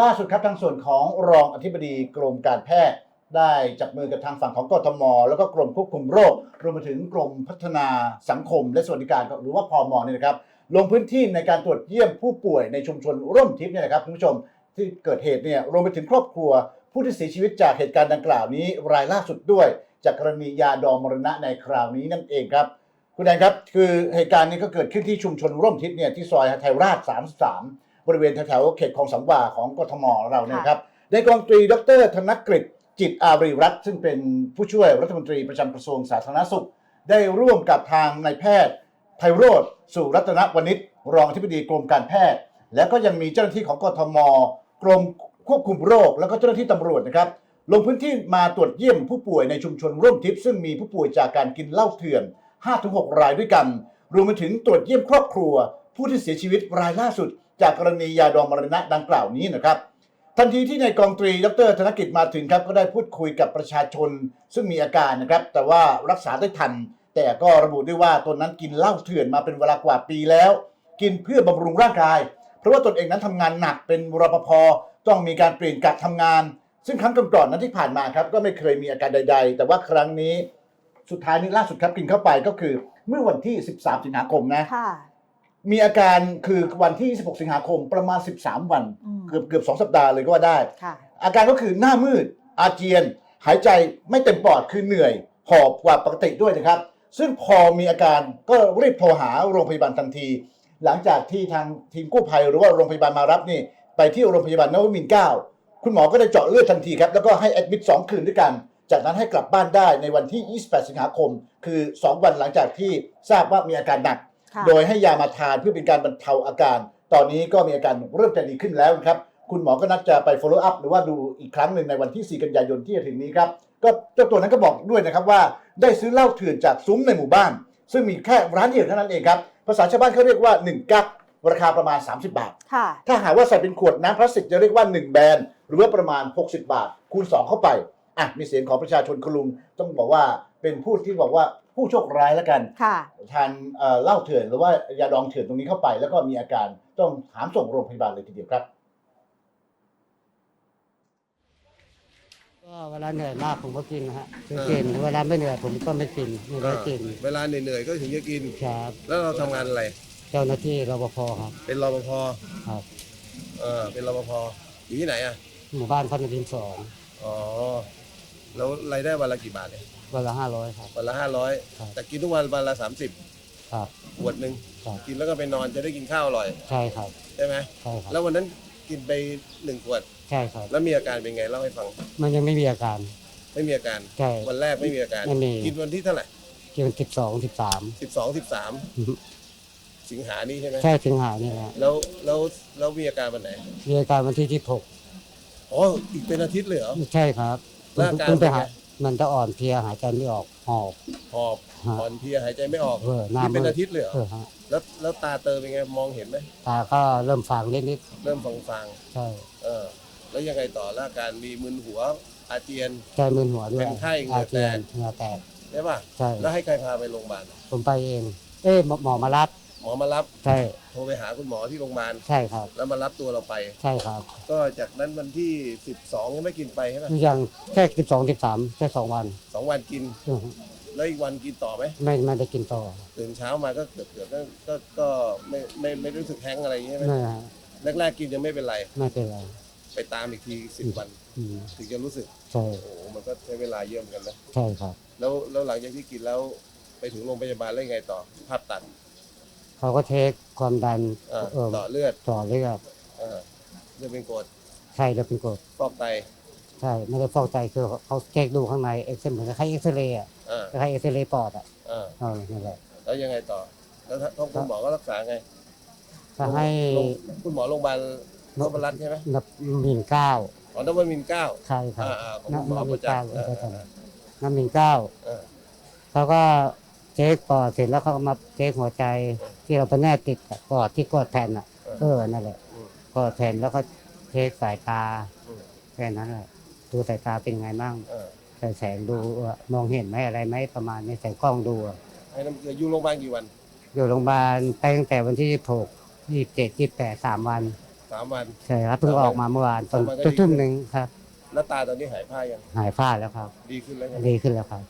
ล่าสุดครับทางส่วนของรองอธิบดีกรมการแพทย์ ได้จับมือกับทางฝั่งของกทม แล้วก็กรมควบคุมโรค รวมไปถึงกรมพัฒนาสังคม และสวัสดิการหรือว่าพอมเนี่ยนะครับลงพื้นที่ในการตรวจเยี่ยมผู้ป่วยในชุมชนร่มทิพย์เนี่ยนะครับคุณผู้ชมที่เกิดเหตุเนี่ยรวมไปถึงครอบครัว ผู้ที่เสียชีวิตจากเหตุการณ์ดังกล่าวนี้รายล่าสุดด้วย จากกรณียาดองมรณะในคราวนี้นั่นเองครับคุณแดนครับคือเหตุการณ์นี้ก็เกิดขึ้นที่ชุมชนร่มทิพย์เนี่ยที่ซอยไทยราช 33 บริเวณแถวๆเขตคลองสังวาของกทมเราเนี่ยนะครับในกองตรีดรธนกฤษจิตอารีรัตน์ซึ่งเป็นผู้ช่วยรัฐมนตรีประจำกระทรวงสาธารณสุข ได้ร่วมกับทางนายแพทย์ไพโรธสุรัตนวณิชรองอธิบดีกรมการแพทย์ แล้วก็ยังมีเจ้าหน้าที่ของกทม กรมควบคุมโรค แล้วก็เจ้าหน้าที่ตำรวจนะครับ ลงพื้นที่มาตรวจเยี่ยมผู้ป่วยในชุมชนร่วมทิพย์ซึ่งมีผู้ป่วยจากการกินเหล้าเถื่อน 5-6 รายด้วยกัน รวมไปถึงตรวจเยี่ยมครอบครัว ผู้ที่เสียชีวิตรายล่าสุด จากกรณียาดองมรณะดังกล่าวนี้นะครับ ทันทีที่นายกองตรีดรธนกิจมาถึงครับก็ได้พูดคุยกับประชาชน ซึ่งมีอาการนะครับ แต่ว่ารักษาได้ทัน แต่ก็ระบุด้วยว่าตนนั้นกินเหล้าเถื่อนมาเป็นเวลากว่าปีแล้ว กินเพื่อบำรุงร่างกาย เพราะว่าตนเองนั้นทำงานหนักเป็นรปภต้องมีการเปลี่ยนกะทำงาน ซึ่งครั้งก่อนๆนั้นที่ผ่านมาครับก็ไม่เคยมีอาการใด ๆ แต่ว่าครั้งนี้สุดท้ายนี้ล่าสุดครับกินเข้าไปก็คือเมื่อวันที่ 13 สิงหาคมนะะ มีอาการคือวันที่16สิงหาคมประมาณ 13 วัน อืม เกือบเกือบสองสัปดาห์เลยก็ว่าได้ ค่ะ อาการก็คือหน้ามืด อาเจียน หายใจไม่เต็มปอดคือเหนื่อย หอบกว่าปกติด้วยนะครับ ซึ่งพอมีอาการก็รีบโทรหาโรงพยาบาลทันที หลังจากที่ทางทีมกู้ภัยหรือว่าโรงพยาบาลมารับนี่ ไปที่โรงพยาบาลนวมินทร์เก้าคุณหมอก็ได้เจาะเลือดทันทีครับ แล้วก็ให้แอดมิด2คืนด้วยกัน จากนั้นให้กลับบ้านได้ในวันที่ 28 สิงหาคม คือ 2 วันหลังจากที่ทราบว่ามีอาการหนักค่ะ โดยให้ยามาทานเพื่อเป็นการบรรเทาอาการ ตอนนี้ก็มีอาการเริ่มจะดีขึ้นแล้วนะครับ คุณหมอก็นัดจะไป follow up หรือว่าดูอีกครั้งหนึ่งในวันที่ 4 กันยายนที่จะถึงนี้ครับ ก็เจ้าตัวนั้นก็บอกด้วยนะครับว่าได้ซื้อเหล้าเถื่อนจากซุ้มในหมู่บ้าน ซึ่งมีแค่ร้านเดียวเท่านั้นเองครับ ภาษาชาวบ้านเขาเรียกว่า 1 กั๊กราคาประมาณ 30 บาทค่ะถ้าหากว่าใส่เป็นขวดน้ำพลาสติกจะเรียกว่า 1 แบรนด์หรือว่าประมาณ 60 บาท คูณ 2 เข้าไป อะ มีเสียงของประชาชนคุณลุงต้องบอกว่าเป็นผู้ที่บอกว่า ผู้โชคร้ายแล้วกัน ค่ะ ทานเอ่อเหล้าเถื่อนหรือว่ายาดองเถื่อนตรงนี้เข้าไป แล้วก็มีอาการต้องหามส่งโรงพยาบาลเลยทีเดียวครับ ก็เวลาเหนื่อยมากผมก็กินนะฮะคือกินเวลาไม่เหนื่อยผมก็ไม่กินไม่ได้กินเวลาเหนื่อยๆก็ถึงจะกิน ครับแล้วเราทำงานอะไร เจ้าหน้าที่รปภครับเป็นรปภครับเออเป็นรปภอยู่ที่ไหนอะ หมู่บ้านพัฒนาดินสองอ๋อ แล้วรายได้วันละกี่บาทเนี่ย วันละห้าร้อยครับ วันละห้าร้อยครับแต่กินทุกวันวันละสามสิบครับขวดหนึ่งครับ กินแล้วก็ไปนอนจะได้กินข้าวอร่อยใช่ครับใช่ไหมใช่ครับแล้ววันนั้นกินไปหนึ่งขวด ใช่ครับ แล้วมีอาการเป็นไงเล่าให้ฟัง มันยังไม่มีอาการไม่มีอาการ ใช่ วันแรกไม่มีอาการ ไม่มี กินวันที่เท่าไหร่กินสิบสองสิบสามสิบสองสิบสามสิงหานี่ใช่ไหมใช่สิงหานี่แหละแล้วแล้วแล้วมีอาการวันไหนมีอาการวันที่ที่หกอ๋ออีกเป็นอาทิตย์เลยเหรอ ใช่ครับแล้วอาการเพิ่งไปเป็นไงหา มันจะอ่อนเพลียหายใจไม่ออกหอบ หอบฮะอ่อนเพลียหายใจไม่ออกเออหน้ากินเป็นมืด อาทิตย์เลยเหรอเออฮะแล้วแล้วตาเตอเป็นไงมองเห็นไหมตาก็เริ่มฟางนิดนิดเริ่มฟังฟังๆใช่ๆเออ แล้วยังไงต่อแล้วอาการมีมึนหัวอาเจียน ใจมึนหัวด้วยเป็นไข้เหงื่อาอแตก เจียนเหงื่อแตกใช่ป่ะใช่ แล้วให้ใครพาไปโรงพยาบาลผมไปเอง เอ้ยหมอหมอมารับ หมอมารับใช่โทรไปหาคุณหมอที่โรงพยาบาลใช่ครับ แล้วมารับตัวเราไป ใช่ครับก็จากนั้นวันที่ 12ยังไม่กินไปใช่ไหมยังแค่สิบสองสิบสามแค่สองวัน สองวันกินอือฮึแล้วอีกวันกินต่อไหมไม่ไม่ได้กินต่อตื่นเช้ามาก็เกือบเกือบก็ก็ก็ไม่ไม่ไม่รู้สึกแห้งก์อะไรอย่างเงี้ยใช่ไหมไม่ฮะแรกๆกินยังไม่เป็นไร ไม่เป็นไรไปตามอีกทีสิบวันอืมถึงจะรู้สึกใช่โอ้โหมันก็ใช้เวลาเยอะเหมือนกันนะใช่ครับ แล้วแล้วหลังจากที่กินแล้วไปถึงโรงพยาบาลแล้วยังไงต่อภาพตัด เขาก็เทคความดันอ่าเออต่อเลือดต่อเลือดอ่าเลือดเป็นกรดใช่แล้วเป็นกรดฟอกไตใช่ไม่ได้ฟอกใจคือเขาเช็คดูข้างในเอ็กซเหมือนกับคล้ายเอ็กซเรย์อะอ่าคล้ายเอ็กซเรย์ปอดอะอ่าเออนั่นแหละแล้วยังไงต่อ แล้วถ้าต้องคุณหมอก็รักษาไงก็ให้โรงคุณหมอโรงพยาบาลนพรัตน์ใช่ไหมนับหมิ่นเก้าอ๋อนพมินทร์เก้าใช่ครับอ่าอ่าของนัคุณหมอนับหปมิ่ระนเก้าจักษ์เอออ่าใช่อ่านับหมิ่นเก้าอ่าเขาก็เช็คปอดเสร็จแล้วเขาก็มาเช็คหัวใจ ที่เราไปแนบติดกับปอดที่กดแผ่นอะ เออนั่นแหละอืมกดแผ่นแล้วก็เช็คสายตาอืมแค่นั้นแหละดูสายตาเป็นไงบ้างอ่าใส่แสงดูว่ามองเห็นไหมอะไรไหมประมาณนี้ใส่กล้องดูอะให้น้ำเกลืออยู่โรงพยาบาลกี่วัน อยู่โรงพยาบาลไปตั้งแต่วันที่หกยี่สิบเจ็ดยี่สิบแปดสามวันสามวันใช่ครับเพิ่งออกมาเมื่อวานตอนสามวันก็ดีทุ่มหนึ่งครับ แล้วตาตอนนี้หายผ้ายังหายฝ้าแล้วครับ ดีขึ้นแล้วยังดีขึ้นแล้วครับ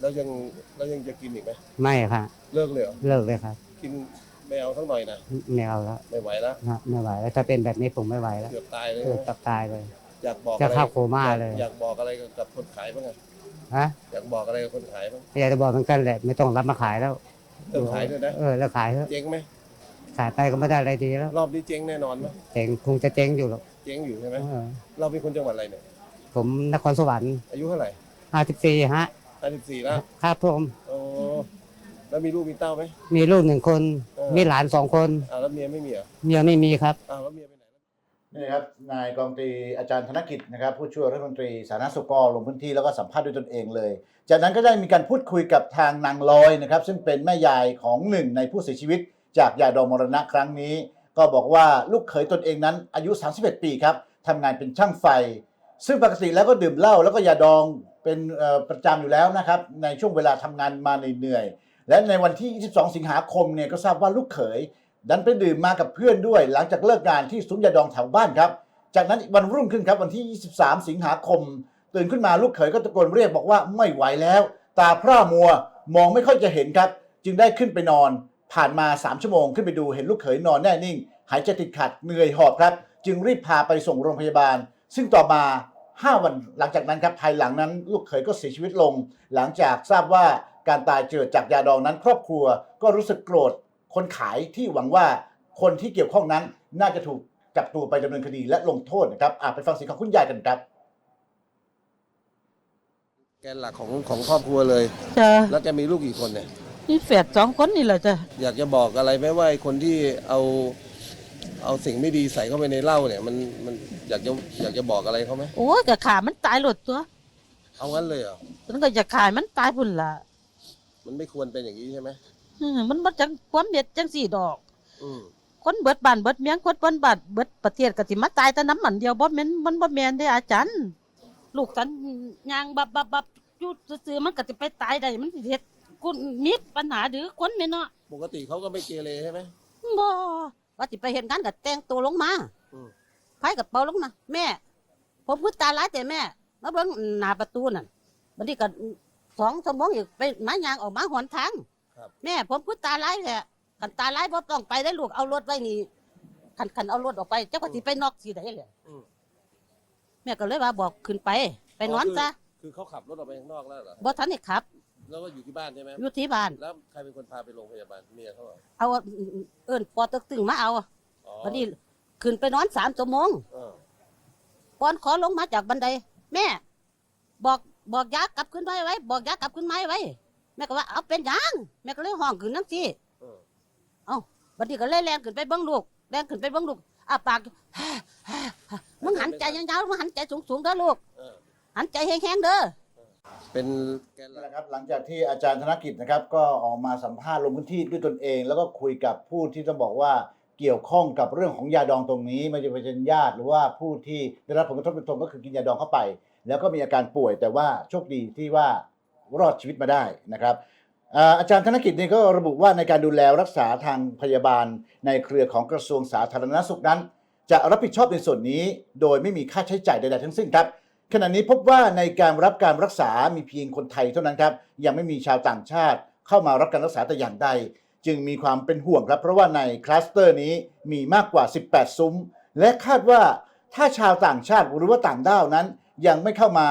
แล้วยังแล้วยังจะกินอีกไหมไม่ครับเลิกเลยเหรอเลิกเลยครับกินไม่เอาสักหน่อยนะไม่เอาแล้วไม่ไหวแล้วนะไม่ไหวแล้วถ้าเป็นแบบนี้ผมไม่ไหวแล้วเกือบตายเลยเกือบนะตับตายเลย อยากบอกจะอะไรเข้าโคม่าอยกเลย อยากบอกอะไรกับคนขายบ้างอะฮะอยากบอกอะไรกับคนขายบ้างอยากจะบอกเหมือนกันแหละไม่ต้องรับมาขายแล้วเลิกขายด้วยนะเออแล้วขายเถอะเจ๊งไหมขายไปก็ไม่ได้อะไรดีแล้วรอบนี้เจ๊งแน่นอนไหมเจ๊งคงจะเจ๊งอยู่หรอกเจ๊งอยู่ใช่ไหมเออเราเป็นคนจังหวัดอะไรเนี่ยผมนครสวรรค์อายุเท่าไหร่ห้าสิบสี่ฮะ ห้าสิบสี่แล้วครับผมโอ้แล้วมีลูกมีเต้าไหมมีลูกหนึ่งคนเออมีหลานสองคนอ่าวแล้วเมียไม่มีเหรอเมียไม่มีครับอ้าวแล้วเมียไปไหนแล้วนี่ครับนายกองตรีอาจารย์ธนกิจนะครับ ผู้ช่วยรัฐมนตรีสาธารณสุขก็ลงพื้นที่แล้วก็สัมภาษณ์ด้วยตนเองเลย จากนั้นก็ได้มีการพูดคุยกับทางนางลอยนะครับ ซึ่งเป็นแม่ยายของหนึ่งในผู้เสียชีวิต จากยาดองมรณะครั้งนี้ ก็บอกว่าลูกเขยตนเองนั้น อายุ 31 ปีครับทำงานเป็นช่างไฟ ซึ่งปกติแล้วก็ดื่มเหล้าแล้วก็ยาดอง เป็นประจำอยู่แล้วนะครับในช่วงเวลาทำงานมาเหนื่อยๆและในวันที่ 22 สิงหาคมเนี่ยก็ทราบว่าลูกเขย ดันไปดื่มมากับเพื่อนด้วย หลังจากเลิกงานที่ซุ้มยาดองแถวบ้านครับ จากนั้นวันรุ่งขึ้นครับวันที่ 23 สิงหาคม ตื่นขึ้นมาลูกเขยก็ตะโกนเรียกบอกว่าไม่ไหวแล้ว ตาพร่ามัวมองไม่ค่อยจะเห็นครับ จึงได้ขึ้นไปนอน ผ่านมา 3 ชั่วโมงขึ้นไปดูเห็นลูกเขยนอนแน่นิ่ง หายใจติดขัดเหนื่อยหอบครับ จึงรีบพาไปส่งโรงพยาบาล ซึ่งต่อมา 5 วันหลังจากนั้นครับภายหลังนั้นลูกเขยก็เสียชีวิตลง หลังจากทราบว่าการตายเกิดจากยาดองนั้น ครอบครัวก็รู้สึกโกรธคนขายที่หวังว่าคนที่เกี่ยวข้องนั้นน่าจะถูกจับตัวไปดำเนินคดีและลงโทษนะครับอะไปฟังเสียงของคุณยายกันครับ แกนหลักของของครอบครัวเลย จ้ะแล้วแกมีลูกกี่คนเนี่ย นี่แฝดสองคนนี่แหละจ้ะ อยากจะบอกอะไรไหมว่าไอ้คนที่เอา เอาสิ่งไม่ดีใส่เข้าไปในเหล้าเนี่ยมันมันอยากจะอยากจะบอกอะไรเขาไหมโอ้ยกะขามันตายหลดตัวเอางั้นเลยเหรอมันก็จะขายมันตายพุ่นละมันไม่ควรเป็นอย่างนี้ใช่ไหมอืมมันบ่จังความเด็ดจังสี่ดอก อืมคนเบิดบ้านเบิดเมียงคนเบิดบ้านเบิดประเทศก็สิมาตายแต่น้ำมันเดียวบ่แม่นมันบ่แม่นเด้อาจารย์ ลูกสันยางบับบับบับอยู่ซื่อๆมันก็สิไปตายได้มันสิเฮ็ดกูมีปัญหาหรือคนแม่นเนาะปกติเขาก็ไม่เกเรใช่ไหมบ่ ว่าสิไปเฮ็ดงานก็แต่งตัวลงมาอืมไผกับเป๋าลงนะแม่ ผมพูดตาหลายแต่แม่มาเบิ่งหน้าประตูนั่นบัดนี้ก็สองชั่วโมงอีกไปหมายางออกมาหนทางครับ แม่ ผมพูดตาหลายแหละกันตาหลายบ่ต้องไปได้ลูกเอารถไว้นี่คันคันเอารถออกไป เจ้าก็สิไปนอกสิได้เลยอืมแม่ก็เลยว่าบอกขึ้นไป ไปนอนซะ คือเขาขับรถออกไปข้างนอกแล้วเหรอบ่ทันได้ขับ แล้วก็อยู่ที่บ้านใช่ไหมอยู่ที่บ้าน แล้วใครเป็นคนพาไปโรงพยาบาลเมียเขาเหรอเอาเอิ้นปอตึกตึงมาเอาอ๋อบัดนี้ขึ้นไปนอนสามชั่วโมงเออก่อนขอลงมาจากบันได แม่ บอกบอกยากลับขึ้นไว้ไว้ บอกยากลับขึ้นไม้ไว้ แม่ก็ว่าเอาเป็นหยังแม่ก็เลยห้องขึ้นนั่งสิเออบัดนี้ก็เลยแรงขึ้นไปเบิ้งลูกแรงขึ้นไปเบิ้งลูกอะปาก มึงหันใจยาวๆมึงหันใจสูงๆเด้อลูก เออหันใจแห้งๆเด้อ เป็นแกนหนั่นลัแหกละครับหลังจากที่อาจารย์ธนกิจนะครับก็ออกมาสัมภาษณ์ลงพื้นที่ด้วยตนเอง แล้วก็คุยกับผู้ที่ต้องบอกว่าเกี่ยวข้องกับเรื่องของยาดองตรงนี้ไม่ว่าจะเป็นญาติหรือว่าผู้ที่ได้รับผลกระทบโดยตรงก็คือกินยาดองเข้าไป แล้วก็มีอาการป่วยแต่ว่าโชคดีที่ว่ารอดชีวิตมาได้นะครับอ่าอาจารย์ธนกิจนี่ก็ระบุว่าในการดูแลรักษาทางพยาบาลในเครือของกระทรวงสาธารณสุขนั้น จะรับผิดชอบในส่วนนี้ โดยไม่มีค่าใช้จ่ายใดๆทั้งสิ้นครับ ขณะนี้พบว่าในการรับการรักษามีเพียงคนไทยเท่านั้นครับ ยังไม่มีชาวต่างชาติเข้ามารับการรักษาแต่อย่างใด จึงมีความเป็นห่วงครับ เพราะว่าในคลัสเตอร์นี้มีมากกว่า 18 ซุ้ม และคาดว่าถ้าชาวต่างชาติหรือว่าต่างด้าวนั้น ยังไม่เข้ามา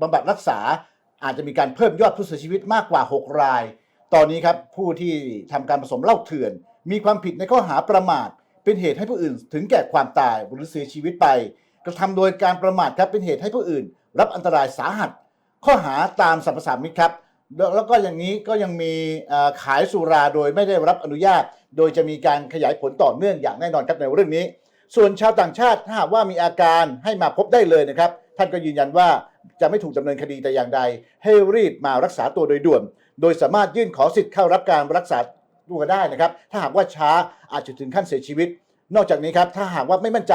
บำบัดรักษา อาจจะมีการเพิ่มยอดผู้เสียชีวิตมากกว่า 6 ราย ตอนนี้ครับผู้ที่ทำการผสมเหล้าเถื่อน มีความผิดในข้อหาประมาท เป็นเหตุให้ผู้อื่นถึงแก่ความตายหรือเสียชีวิตไป กระทำโดยการประมาทครับเป็นเหตุให้ผู้อื่น รับอันตรายสาหัส ข้อหาตามสรรพสามิตครับแล้วก็อย่างนี้ก็ยังมีขายสุราโดยไม่ได้รับอนุญาต โดยจะมีการขยายผลต่อเนื่องอย่างแน่นอนครับในเรื่องนี้ ส่วนชาวต่างชาติถ้าหากว่ามีอาการให้มาพบได้เลยนะครับ ท่านก็ยืนยันว่าจะไม่ถูกดำเนินคดีแต่อย่างใด ให้รีบมารักษาตัวโดยด่วน โดยสามารถยื่นขอสิทธิ์เข้ารับการรักษาตัวได้นะครับ ถ้าหากว่าช้าอาจจะถึงขั้นเสียชีวิต นอกจากนี้ครับถ้าหากว่าไม่มั่นใจ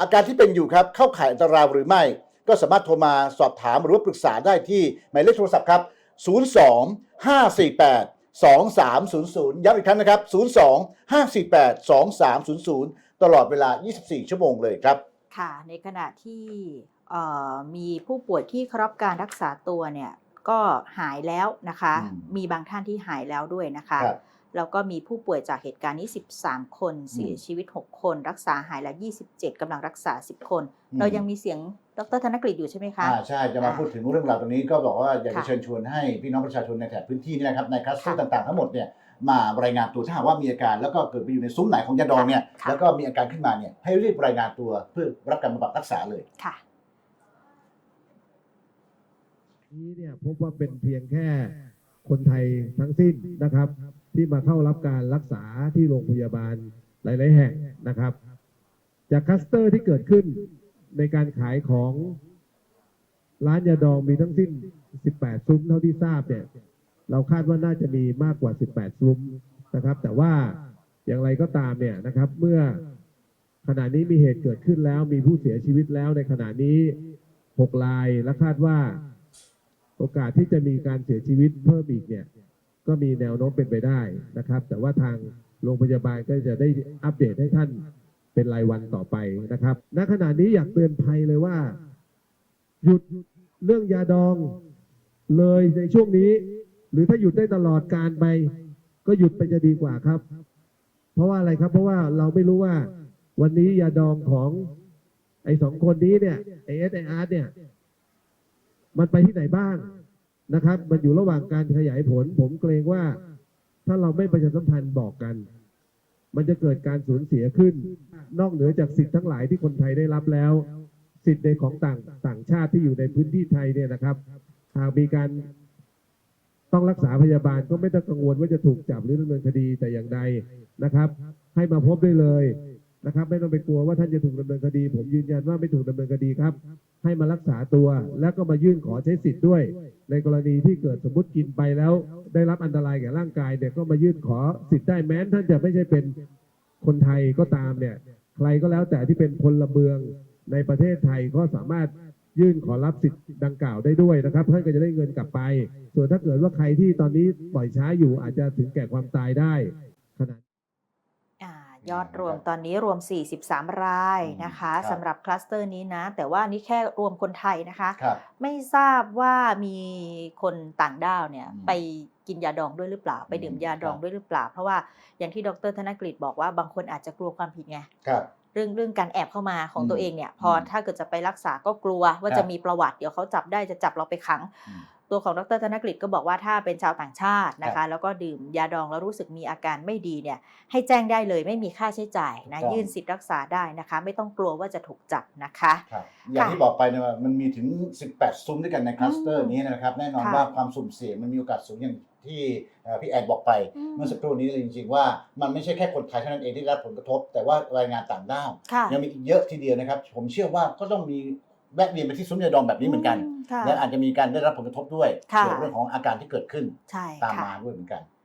อาการที่เป็นอยู่ครับเข้าข่ายอันตรายหรือไม่ ก็สามารถโทรมาสอบถามหรือว่าปรึกษาได้ที่หมายเลขโทรศัพท์ครับ 02 548 2300 ย้ำอีกครั้งนะครับ 02 548 2300 ตลอดเวลา 24 ชั่วโมงเลยครับ ค่ะ ในขณะที่เอ่อมีผู้ป่วยที่เข้ารับการรักษาตัวเนี่ยก็หายแล้วนะคะอืมมีบางท่านที่หายแล้วด้วยนะคะครับ แล้วก็มีผู้ป่วยจากเหตุการณ์นี้ 13 คนเสียชีวิต 6 คน รักษาหายแล้ว 27กำลังรักษา 10 คนอืมเรายังมีเสียงดรธนกฤษอยู่ใช่ไหมคะอ่าใช่ จะมาพูดถึงเรื่องราวตรงนี้ก็บอกว่าอยากจะค่ะเชิญชวนให้พี่น้องประชาชนในแถบพื้นที่นี่นะครับในคลัสเตอร์ค่ะต่างๆทั้งหมดเนี่ยมารายงานตัวถ้าหากว่ามีอาการแล้วก็เกิดไปอยู่ในซุ้มไหนของยาดองเนี่ยค่ะแล้วก็มีอาการขึ้นมาเนี่ยให้รีบรายงานตัวเพื่อรับการบำบัดรักษาเลยค่ะนี้เนี่ยพบว่าเป็นเพียงแค่คนไทยทั้งสิ้นนะครับ ที่มาเข้ารับการรักษาที่โรงพยาบาลหลาย ๆ แห่งนะครับ จากคัสเตอร์ที่เกิดขึ้นในการขายของร้านยาดองมีทั้งสิ้น 18 ซุ้มเท่าที่ทราบเนี่ย เราคาดว่าน่าจะมีมากกว่า 18 ซุ้มนะครับ แต่ว่าอย่างไรก็ตามเนี่ยนะครับ เมื่อขณะนี้มีเหตุเกิดขึ้นแล้ว มีผู้เสียชีวิตแล้วในขณะนี้ 6 รายและคาดว่า โอกาสที่จะมีการเสียชีวิตเพิ่มอีกเนี่ย ก็มีแนวโน้มเป็นไปได้นะครับ แต่ว่าทางโรงพยาบาลก็จะได้อัปเดตให้ท่านเป็นรายวันต่อไปนะครับ ณ ขณะนี้อยากเตือนภัยเลยว่า หยุดเรื่องยาดองเลยในช่วงนี้ หรือถ้าหยุดได้ตลอดการไป ก็หยุดไปจะดีกว่าครับ เพราะว่าอะไรครับ เพราะว่าเราไม่รู้ว่า วันนี้ยาดองของ ไอ้สองคนนี้เนี่ยไอเอสไออาร์เนี่ย มันไปที่ไหนบ้าง นะครับ มันอยู่ระหว่างการขยายผล ผมเกรงว่า ถ้าเราไม่ประชาสัมพันธ์บอกกัน มันจะเกิดการสูญเสียขึ้น นอกเหนือจากสิทธิ์ทั้งหลายที่คนไทยได้รับแล้ว สิทธิ์ในของต่างต่างชาติที่อยู่ในพื้นที่ไทยเนี่ยนะครับหากมีการต้องรักษาพยาบาลก็ไม่ต้องกังวลว่าจะถูกจับหรือดำเนินคดีแต่อย่างใดนะครับ ให้มาพบได้เลย นะครับ ไม่ต้องไปกลัวว่าท่านจะถูกดำเนินคดี ผมยืนยันว่าไม่ถูกดำเนินคดีครับ ให้มารักษาตัวแล้วก็มายื่นขอใช้สิทธิ์ด้วย ในกรณีที่เกิดสมมติกินไปแล้ว ได้รับอันตรายแก่ร่างกายเนี่ยก็มายื่นขอสิทธิ์ได้แม้นท่านจะไม่ใช่เป็นคนไทยก็ตามเนี่ยใครก็แล้วแต่ที่เป็นพลเมืองในประเทศไทยก็สามารถยื่นขอรับสิทธิ์ดังกล่าวได้ด้วยนะครับท่านก็จะได้เงินกลับไป ส่วนถ้าเกิดว่าใครที่ตอนนี้ปล่อยช้าอยู่อาจจะถึงแก่ความตายได้ขณะอ่า ยอดรวมตอนนี้รวม 43 รายนะคะครับสำหรับคลัสเตอร์นี้นะ แต่ว่านี่แค่รวมคนไทยนะคะครับไม่ทราบว่ามีคนต่างด้าวเนี่ยอืมไปกินยาดองด้วยหรือเปล่า ไปดื่มอืมยาดองครับด้วยหรือเปล่า เพราะว่าอย่างที่ดรธนกฤษบอกว่าบางคนอาจจะกลัวความผิดไงครับเรื่องเรื่องการแอบเข้ามาของอืมตัวเองเนี่ย พออมถ้าเกิดจะไปรักษาก็กลัวว่าครับจะมีประวัติเดี๋ยวเขาจับได้จะจับเราไปขังอืม ตัวของดรธนกฤษก็บอกว่าถ้าเป็นชาวต่างชาตินะครัคะบแล้วก็ดื่มยาดองแล้วรู้สึกมีอาการไม่ดีเนี่ยให้แจ้งได้เลยไม่มีค่าใช้จ่ายนะถูกต้องยื่นสิทธิ์รักษาได้นะคะ ไม่ต้องกลัวว่าจะถูกจับนะคะครับอย่างที่บอกไปเนี่ยว่ามันมีถึง 18 ซุ้มด้วยกันในคลัสเตอร์อืมนี้นะครับแน่นอนค่ะว่าความสุ่มเสี่ยงมันมีโอกาสสูงอย่างที่เอ่อพี่แอนบอกไปอืมเมื่อสักครู่นี้เลยจริงๆ ว่ามันไม่ใช่แค่คนไทยเท่านั้นเองที่ได้รับผลกระทบ แต่ว่ารายงานต่างด้าวค่ะยังมีอีกเยอะทีเดียวนะครับ ผมเชื่อว่าก็ต้องมี แวะเวียนไปที่ซุ้มยาดองแบบนี้เหมือนกัน ค่ะและอาจจะมีการได้รับผลกระทบด้วยค่ะ เกี่ยวกับเรื่องของอาการที่เกิดขึ้นใช่ตามค่ะ มาด้วยเหมือนกัน